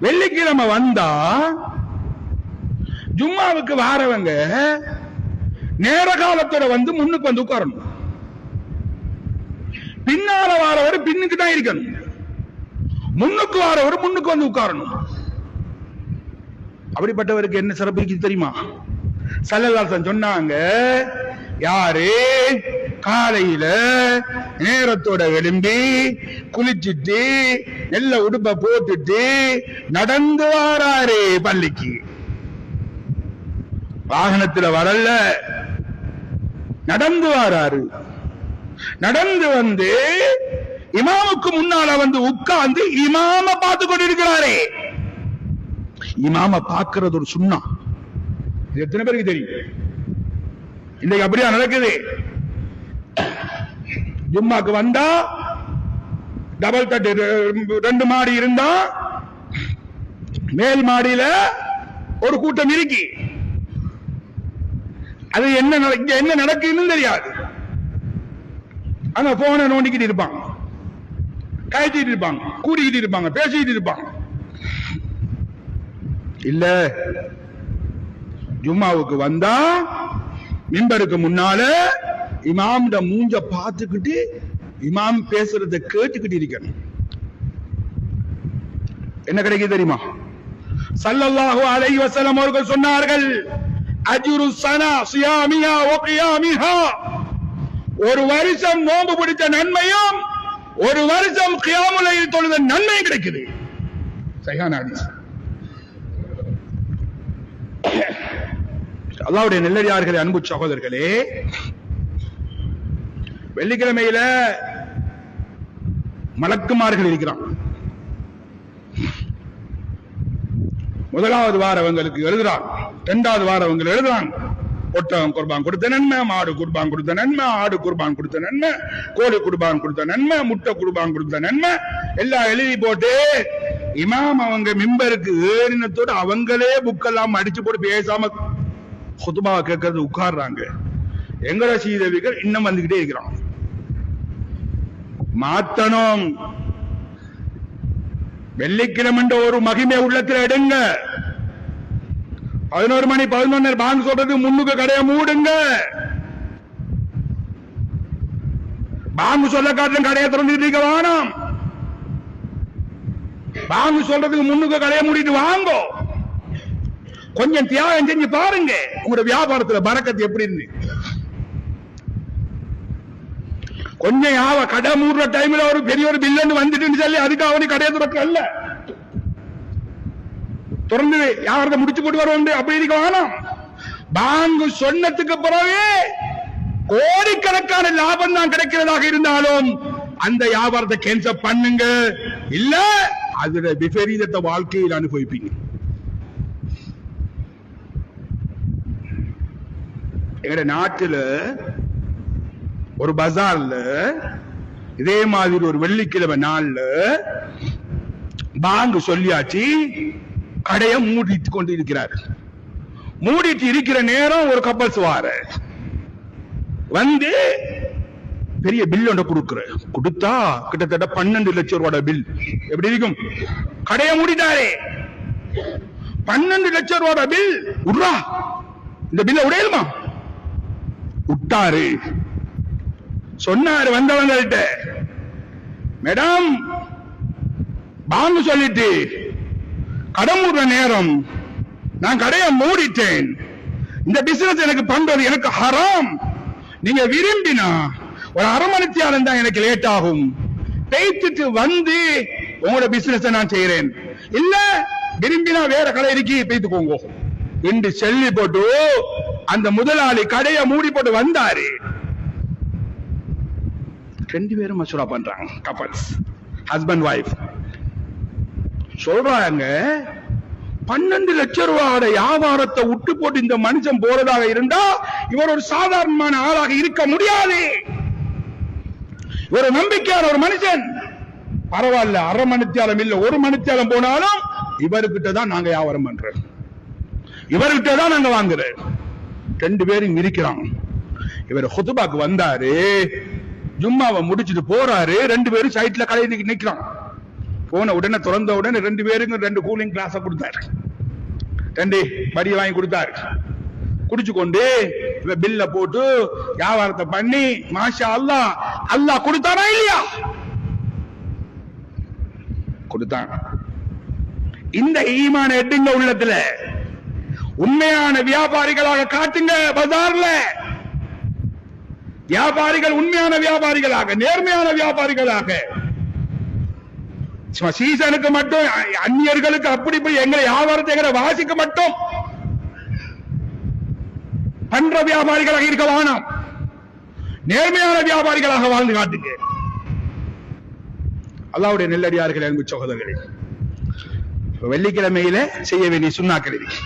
வெள்ளிக்கிழமை வந்தா ஜும்மாவுக்கு வாரவங்க நேர காலத்தோட வந்து முன்னுக்கு வந்து உட்காரணும். பின்னால வாரவர் பின்னுக்கு தான் இருக்கணும். முன்னுக்கு வாரவர் முன்னுக்கு வந்து உட்காரணும். அப்படிப்பட்டவருக்கு என்ன சிறப்பு தெரியுமா? சல்லல்லாசன் சொன்னாங்க யாரு? காலையில நேரத்தோட எழும்பி குளிச்சுட்டு நல்ல உடுப்ப போட்டுட்டு நடந்து வாராரு பள்ளிக்கு. வாகனத்துல வரல. நடந்து வாராரு. நடந்து வந்து இமாமுக்கு முன்னால வந்து உட்கார்ந்து இமாம பார்த்து கொண்டிருக்கிறாரே. இமாம பாக்குறது ஒரு சுண்ணா. எத்தனை பேருக்கு தெரியும்? இன்னைக்கு அப்படியா நடக்குது? ஜும்மாக்கு வந்தா டபுள் தட்டு ரெண்டு மாடி இருந்தா மேல் மாடியில ஒரு கூட்டம் இருக்கு. அது என்ன இங்க என்ன நடக்குதுன்னு தெரியாது. அங்க போன நோண்டிக்கிட்டு இருப்பாங்க. கயத்திட்டு இருப்பாங்க. கூடிக்கிட்டு இருப்பாங்க. பேசிக்கிட்டு இருப்பாங்க. இல்ல. ஜும்மாவுக்கு வந்தா மிம்பருக்கு முன்னால இமாம்ட மூஞ்ச பார்த்துக்கிட்டு இமாம் பேசுறத கேட்டுக்கிட்டு இருக்கணும். என்ன கிடைக்குது தெரியுமா? சல்லல்லாஹு அலைஹி வஸல்லம் அவர்கள் சொன்னார்கள் அஜ்ரு சனா சியாமியா வ கியாமிஹா ஒரு வருஷம் நோன்பு பிடித்த நன்மையும் ஒரு வருஷம் கியாமுலையில் தொழுத நன்மையும் கிடைக்குது. சைஹான ஹதீஸ். அல்லாவுடைய நெல்லடியார்களே அன்பு சகோதரர்களே வெள்ளிக்கிழமையில மலக்குமார்கள் இருக்கிறான் முதலாவது வாரம் அவங்களுக்கு எழுதுறான் இரண்டாவது வாரம் அவங்க எழுதுறாங்க. ஒட்டகம் குர்பான் கொடுத்த நன்மை மாடு குர்பான் கொடுத்த நன்மை ஆடு குர்பான் கொடுத்த நன்மை கோழி குர்பான் கொடுத்த நன்மை முட்டை குர்பான் கொடுத்த நன்மை. எல்லாம் எழுதி போட்டு இமாம் அவங்க மிம்பருக்கு ஏறினத்தோடு அவங்களே புக்கெல்லாம் அடிச்சு போட்டு பேசாம குத்துபாவை கேட்கறது உட்கார்றாங்க. எங்கட சீதவிகள் இன்னும் வந்துகிட்டே இருக்கிறான். மாத்தணும். வெள்ளிக்கிழமன்ற ஒரு மகிமை உள்ளத்தில் எடுங்க. பதினோரு மணி பதினொன்னு பாங்கு சொல்றது முன்னுக்கு கடையை மூடுங்க. பாங்கு சொல்ல காட்டிலும் கடையை திறந்துட்டு இருக்க வேணாம். பாங்கு சொல்றதுக்கு முன்னுக்கு கடையை மூடிட்டு வாங்கோ. கொஞ்சம் தியாகம் செஞ்சு பாருங்க. உங்களோட வியாபாரத்துல பறக்கத்து எப்படி இருந்து? கொஞ்சம் யாவ கடை மூடுற டைம்ல ஒரு பெரிய ஒரு பில்லு வந்துட்டுன்னு சொல்லி அதுக்கு அவனுக்கு கடையை இல்ல. திறந்து யாரத முடிச்சு போட்டு வருவோம் அப்படி இருக்க வேணாம். பாங்கு சொன்னதுக்கு பிறகு கோடிக்கணக்கான லாபம் தான் கிடைக்கிறதாக இருந்தாலும் அந்த வியாபாரத்தை கேன்சல் பண்ணுங்க. இல்ல அதுல விபரீதத்தை வாழ்க்கையில் அனுபவிப்பீங்க. எங்க நாட்டுல ஒரு பஜார்ல இதே மாதிரி ஒரு வெள்ளிக்கிழமை நாள்ல பாங்கு சொல்லியாச்சு கடையை மூடிட்டு கொண்டு இருக்கிறார். மூடிட்டு இருக்கிற நேரம் ஒரு கப்பல்ஸ் வார வந்து பெரிய பில் ஒன்று கொடுக்குற. கொடுத்தா கிட்டத்தட்ட பன்னெண்டு லட்சம் ரூபாய் பில் எப்படி இருக்கும்? கடையை மூடிட்டாரே. பன்னெண்டு லட்சம் ரூபாய் பில் உட்ரா இந்த பில்ல உடையலுமா? விட்டாரு சொன்னாரு வந்தவங்கள்ட்ட. மேடம் பாங்கு சொல்லிட்டு கடமுற நேரம் நான் கடையை மூடிட்டேன். இந்த பிசினஸ் எனக்கு பண்றது எனக்கு ஹராம். நீங்க விரும்பினா ஒரு அரை மணித்தியாலம் தான் எனக்கு லேட் ஆகும். பேய்த்துட்டு வந்து உங்களோட பிசினஸ் நான் செய்யறேன் இல்ல விரும்பினா வேற கடை இருக்கி பேத்துக்கோங்க என்று சொல்லி போட்டு அந்த முதலாளி கடையை மூடி போட்டு வந்தாரு. ரெண்டு பேரும் மசூரா பண்றாங்க கப்பல்ஸ் ஹஸ்பண்ட் ஒய்ஃப் சொல்றாங்க பன்னெண்டு லட்சம் ரூபாயோட வியாபாரத்தை விட்டு போட்டு இந்த மனுஷன் போறதாக இருந்தா இவர் ஒரு சாதாரணமான ஆளாக இருக்க முடியாது. ஒரு நம்பிக்கையான ஒரு மனுஷன். பரவாயில்ல அரை மணித்தியாலம் இல்ல ஒரு மணித்தியாலம் போனாலும் இவர்கிட்ட தான் நாங்க வியாபாரம் பண்றோம். இவர்கிட்ட தான் நாங்க வாங்குறோம். ரெண்டு பேரும் இருக்கிறாங்க இவர் ஹுதுபாக்கு வந்தாரு ஜும்மாவை முடிச்சிட்டு போறாரு ரெண்டு பேரும் சைட்ல கடையை நிக்கலாம். போன உடனே திறந்த உடனே ரெண்டு பேருக்கும் ரெண்டு கூலிங் கிளாஸ கொடுத்தாரு. ரெண்டு படி வாங்கி கொடுத்தாரு. குடிச்சு கொண்டு பில்ல போட்டு வியாபாரத்தை பண்ணி மாஷா அல்லாஹ் அல்லாஹ் கொடுத்தானா இல்லையா? கொடுத்தான். இந்த ஈமான எட்டுங்க உள்ளத்துல. உண்மையான வியாபாரிகளாக காட்டுங்க பஜார்ல. வியாபாரிகள் உண்மையான வியாபாரிகளாக நேர்மையான வியாபாரிகளாக. சும்மா சீசனுக்கு மட்டும் அந்நியர்களுக்கு அப்படி இப்படி எங்களை வியாபாரத்தை எங்களை வாசிக்க மட்டும். பண்ற வியாபாரிகளாக இருக்க வேணாம். நேர்மையான வியாபாரிகளாக வாழ்ந்து காட்டுங்க. அல்லாவுடைய நெல்லடியார்கள் அன்பு சகோதரர்களே. வெள்ளிக்கிழமையில செய்ய வேண்டிய சுண்ணாக்கள் இருக்கு